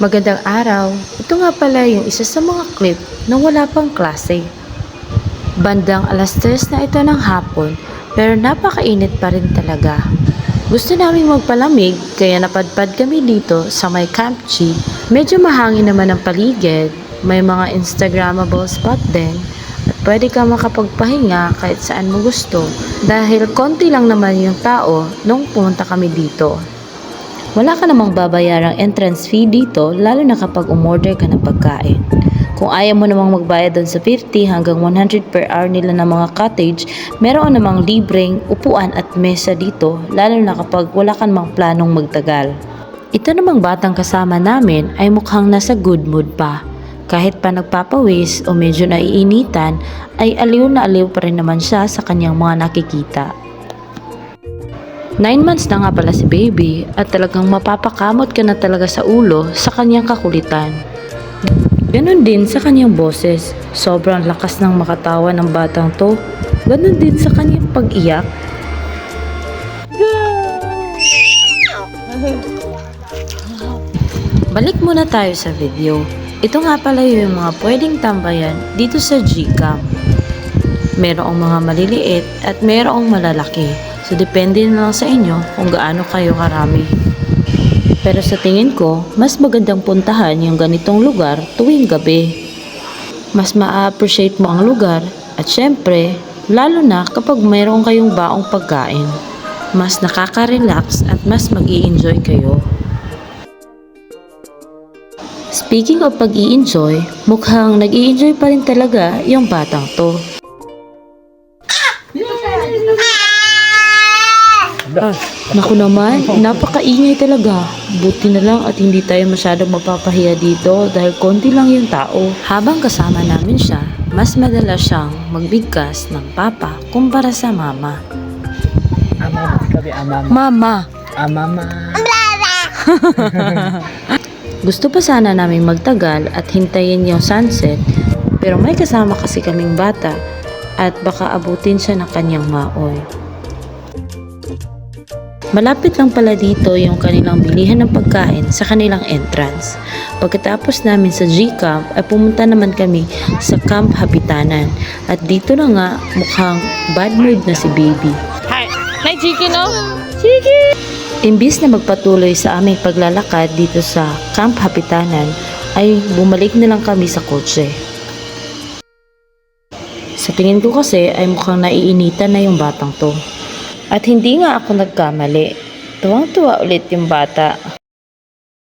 Magandang araw. Ito nga pala yung isa sa mga clip na wala pang klase. Bandang alas 3 na ito ng hapon pero napakainit pa rin talaga. Gusto naming magpalamig kaya napadpad kami dito sa may Camp. Medyo mahangin naman ang paligid, may mga Instagrammable spot din at pwede ka makapagpahinga kahit saan mo gusto dahil konti lang naman yung tao nung pumunta kami dito. Wala ka namang babayarang entrance fee dito lalo na kapag umorder ka ng pagkain. Kung ayaw mo namang magbayad doon sa 50 hanggang 100 per hour nila ng mga cottage, meron namang libreng upuan at mesa dito lalo na kapag wala ka namang planong magtagal. Ito namang batang kasama namin ay mukhang nasa good mood pa. Kahit pa nagpapawis o medyo naiinitan, ay aliw na aliw pa rin naman siya sa kanyang mga nakikita. Nine months na nga pala si baby at talagang mapapakamot ka na talaga sa ulo sa kanyang kakulitan. Ganon din sa kanyang boses. Sobrang lakas ng makatawa ng batang to. Ganon din sa kanyang pag-iyak. Balik muna tayo sa video. Ito nga pala yung mga pwedeng tambayan dito sa Gcam. Merong mga maliliit at merong malalaki. So depende na lang sa inyo kung gaano kayo karami. Pero sa tingin ko, mas magandang puntahan yung ganitong lugar tuwing gabi. Mas ma-appreciate mo ang lugar at syempre, lalo na kapag mayroon kayong baong pagkain. Mas nakaka-relax at mas mag enjoy kayo. Speaking of pag enjoy mukhang nag enjoy pa rin talaga yung batang to. Ah, naku naman, napakaingay talaga. Buti na lang at hindi tayo masyadong mapapahiya dito dahil konti lang yung tao. Habang kasama namin siya, mas madalas siyang magbigkas ng papa kumpara sa mama. Kami, amama. Mama! Amama. Gusto pa sana namin magtagal at hintayin yung sunset pero may kasama kasi kaming bata at baka abutin siya ng kanyang maoy. Malapit lang pala dito yung kanilang bilihan ng pagkain sa kanilang entrance. Pagkatapos namin sa G-Camp ay pumunta naman kami sa Camp Habitanan at dito na nga mukhang bad mood na si baby. Hi. Nay, chicken, no? Imbis na magpatuloy sa aming paglalakad dito sa Camp Hapitanan, ay bumalik na lang kami sa kotse. Sa tingin ko kasi ay mukhang naiinitan na yung batang to. At hindi nga ako nagkamali. Tuwang-tuwa ulit yung bata.